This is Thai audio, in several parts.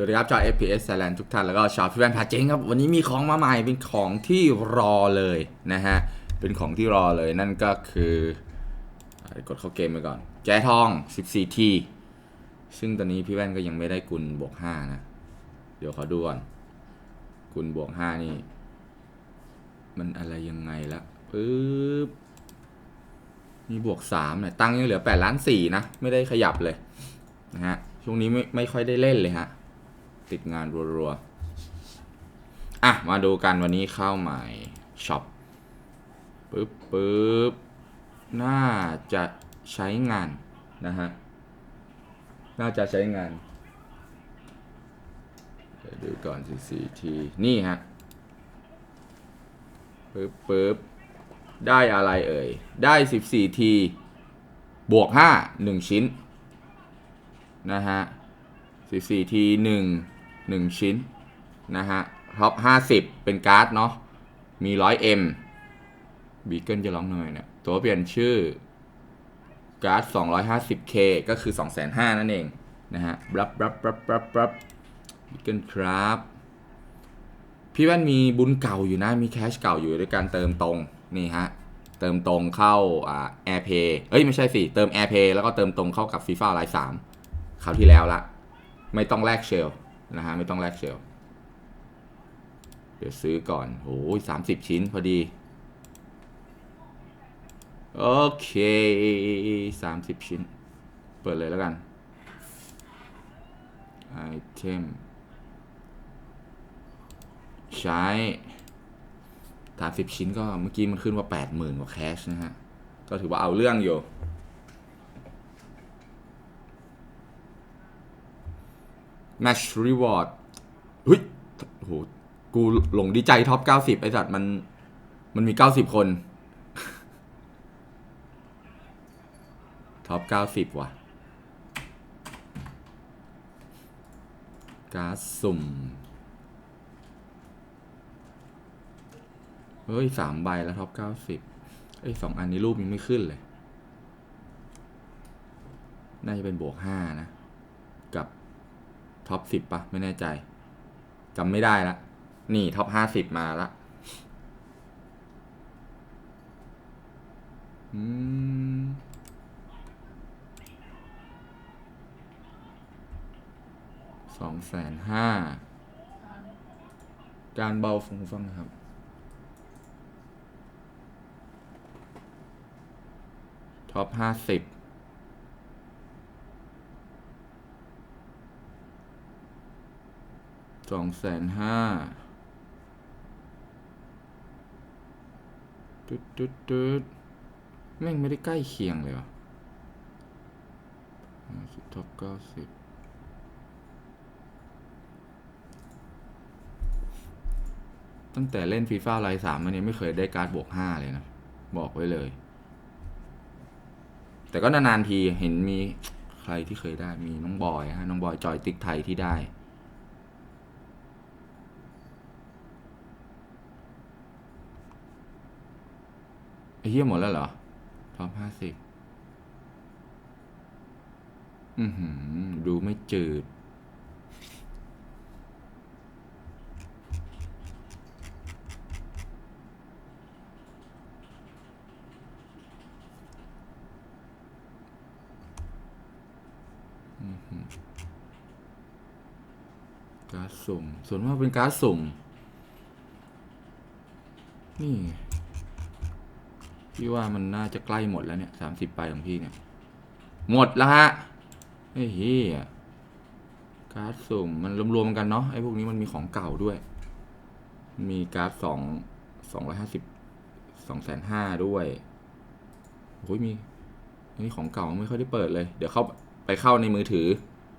วัสดีครับจอ FPS Thailand ทุกท่าน แล้วก็ชาวพี่แวนพาเจ๊งครับ วันนี้มีของมาใหม่เป็นของที่รอเลยนะฮะ เป็นของที่รอเลยนั่นก็คือกดเข้าเกมไปก่อน แจทอง 14T ซึ่งตอนนี้พี่แว่นก็ยังไม่ได้กุลบวก 5 นะ เดี๋ยวขอดูก่อน กุลบวก 5 นี่ มันอะไรยังไงละปึ๊บมีบวก3เนี่ยตังค์ยังเหลือ8ล้าน4นะ ไม่ได้ขยับเลยนะฮะ ช่วงนี้ไม่ไม่ค่อยได้เล่นเลยฮะ ติดงานรัวๆ อะ มาดูกันวันนี้เข้าใหม่ช็อปปึ๊บปึ๊บน่าจะใช้งาน นะฮะ น่าจะใช้งานเดี๋ยวดูก่อนสิสี่ที นี่ฮะปึ๊บปึ๊บได้อะไรเอ่ย ได้ 14 ที บวก 5 1 ชิ้น นะฮะ 14 ที 1 1 ชิ้นนะฮะท็อป50 เป็นการ์ดเนาะมี 100M บีเกิลจะร้องหน่อยเนี่ยตัวเปลี่ยนชื่อการ์ด 250K ก็คือ 2,500นั่นเองนะฮะบลับรับรับรับรับบีเกิลครับ พี่แว่นมีบุญเก่าอยู่นะ มีแคชเก่าอยู่ด้วยการเติมตรง นี่ฮะ เติมตรงเข้าอ่า AirPay เอ้ย ไม่ใช่สิ เติม AirPay แล้วก็เติมตรงเข้ากับ FIFA ไลน์3คราวที่แล้วละ ไม่ต้องแลกเชล นะฮะไม่ต้องแลกเชลเดี๋ยวซื้อก่อนโอ้ยสามสิบชิ้นพอดี โอเคสามสิบชิ้น เปิดเลยแล้วกันไอเทมใช้สามสิบชิ้นก็เมื่อกี้มันขึ้นว่าแปดหมื่นกว่าแคชนะฮะ ก็ถือว่าเอาเรื่องอยู่ Match Reward เฮ้ยโหกูหลงดีใจท็อป 90 ไอสัตว์มัน มันมี 90 คนท็อป 90 ว่ะการสุ่ม เฮ้ยสามใบแล้วท็อป 90 เอ้ยสองอันนี้รูปยังไม่ขึ้นเลย น่าจะเป็นบวก 5 นะ ท็อปสิบปะไม่แน่ใจจำไม่ได้ละ นี่ท็อปห้าสิบมาละอืมสองแสนห้าการเบาฟงฟังนะครับท็อปห้าสิบ สองแสนห้าตึ๊ดตึ๊ดตึ๊ดแม่งไม่ได้ใกล้เคียงเลยวะสิบท็อปเก้าสิบตั้งแต่เล่นฟีฟ่าไลน์สามมาเนี่ยไม่เคยได้การ์ดบวกห้าเลยนะ บอกไว้เลย แต่ก็นานๆทีเห็นมีใครที่เคยได้มีน้องบอยฮะน้องบอยจอยติ๊กไทยที่ได้ ไอ้เหี้ยหมดแล้วเหรอท็อปห้าสิบอือหือ ดูไม่จืดอือหือการ์ดสุ่ม ส่วนมากเป็นการ์ดสุ่ม นี่ พี่ว่ามันน่าจะใกล้หมดแล้วเนี่ยสามสิบใบของพี่เนี่ย หมดแล้วฮะไอ้เหี้ยการ์ดสุ่มมันรวมๆกันเนาะไอ้พวกนี้มันมีของเก่าด้วย มีการ์ดสองสองร้อยห้าสิบสองแสนห้าด้วยโอ้ยมีอันนี้ของเก่าไม่ค่อยได้เปิดเลย เดี๋ยวเข้าไปเข้าในมือถือ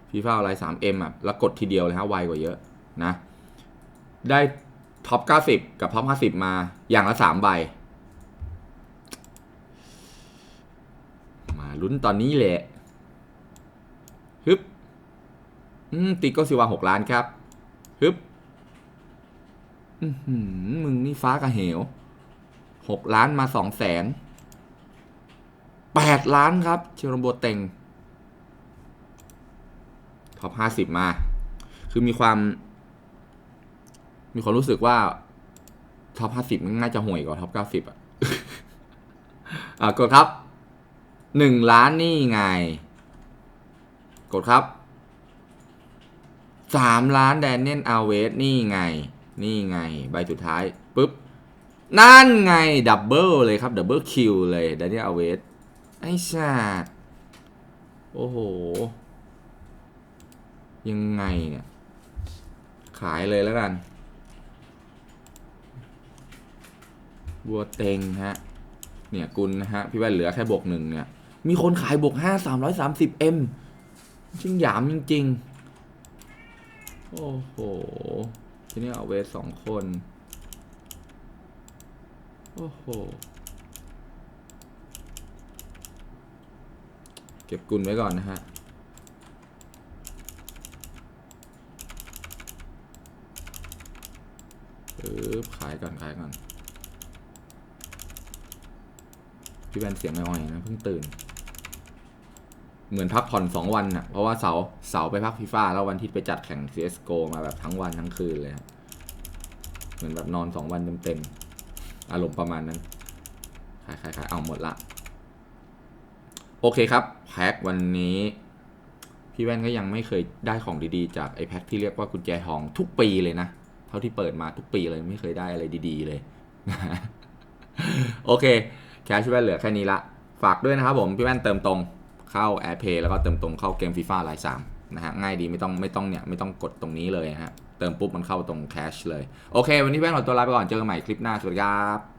ฟีฟ่าอะไรสามเอ็มอะ แล้วกดทีเดียวเลยฮะไวกว่าเยอะนะ ได้ท็อป90กับท็อป50มาอย่างละ3ใบ มา ลุ้นตอนนี้แหละฮึบอืมติโก็สิวาหกล้านครับฮึบอือหือมึงนี่ฟ้ากับเหวหกล้านมาสองแสนแปดล้านครับเชโรโบเต็งท็อปห้าสิบมา คือมีความ มีความรู้สึกว่าท็อปห้าสิบน่าจะห่วยกว่าท็อปเก้าสิบอะ อะกดครับ หนึ่งล้านนี่ไง กดครับสามล้านแดนเนียนอาเวสนี่ไง นี่ไง ใบสุดท้ายปุ๊บ นั่นไง ดับเบิลเลยครับ ดับเบิลคิวเลยแดนเนียลอาเวสไอ้ชาดโอ้โห ยังไงเนี่ย ขายเลยแล้วกันบัวเต็งฮะ เนี่ยกุลนะฮะ พี่แว่นเหลือแค่บวกหนึ่งเนี่ย มีคนขายบวกห้าสามร้อยสามสิบเอ็มชิงหยามจริงๆ โอ้โห ทีนี้เอาเวสสองคน โอ้โห เก็บกุลไว้ก่อนนะฮะปึ๊บขายก่อนขายก่อน พี่แวนเสียงอ่อยๆนะเพิ่งตื่น เหมือนพักผ่อนสองวันน่ะ เพราะว่าเสาร์เสาร์ไปพักฟีฟ่าแล้ววันที่ไปจัดแข่ง CSGO มาแบบทั้งวันทั้งคืนเลยครับเหมือนแบบนอนสองวันเต็มๆอารมณ์ประมาณนั้นขายขายขายเอาหมดละ โอเคครับ แพ็ควันนี้ พี่แว่นก็ยังไม่เคยได้ของดีๆ จากไอแพ็คที่เรียกว่ากุญแจทองทุกปีเลยนะ เท่าที่เปิดมาทุกปีเลยไม่เคยได้อะไรดี ๆ เลย โอเคแคชพี่แว่นเหลือแค่นี้ละ ฝากด้วยนะครับผม พี่แว่นเติมตรง เข้า AirPay แล้วก็เติมตรงเข้าเกมฟีฟ่าไลน์สามนะฮะง่ายดีไม่ต้องไม่ต้องเนี่ยไม่ต้องกดตรงนี้เลยฮะเติมปุ๊บมันเข้าตรงแคชเลย โอเค วันนี้แว่นขอตัวลาไปก่อนเจอกันใหม่คลิปหน้าสวัสดีครับ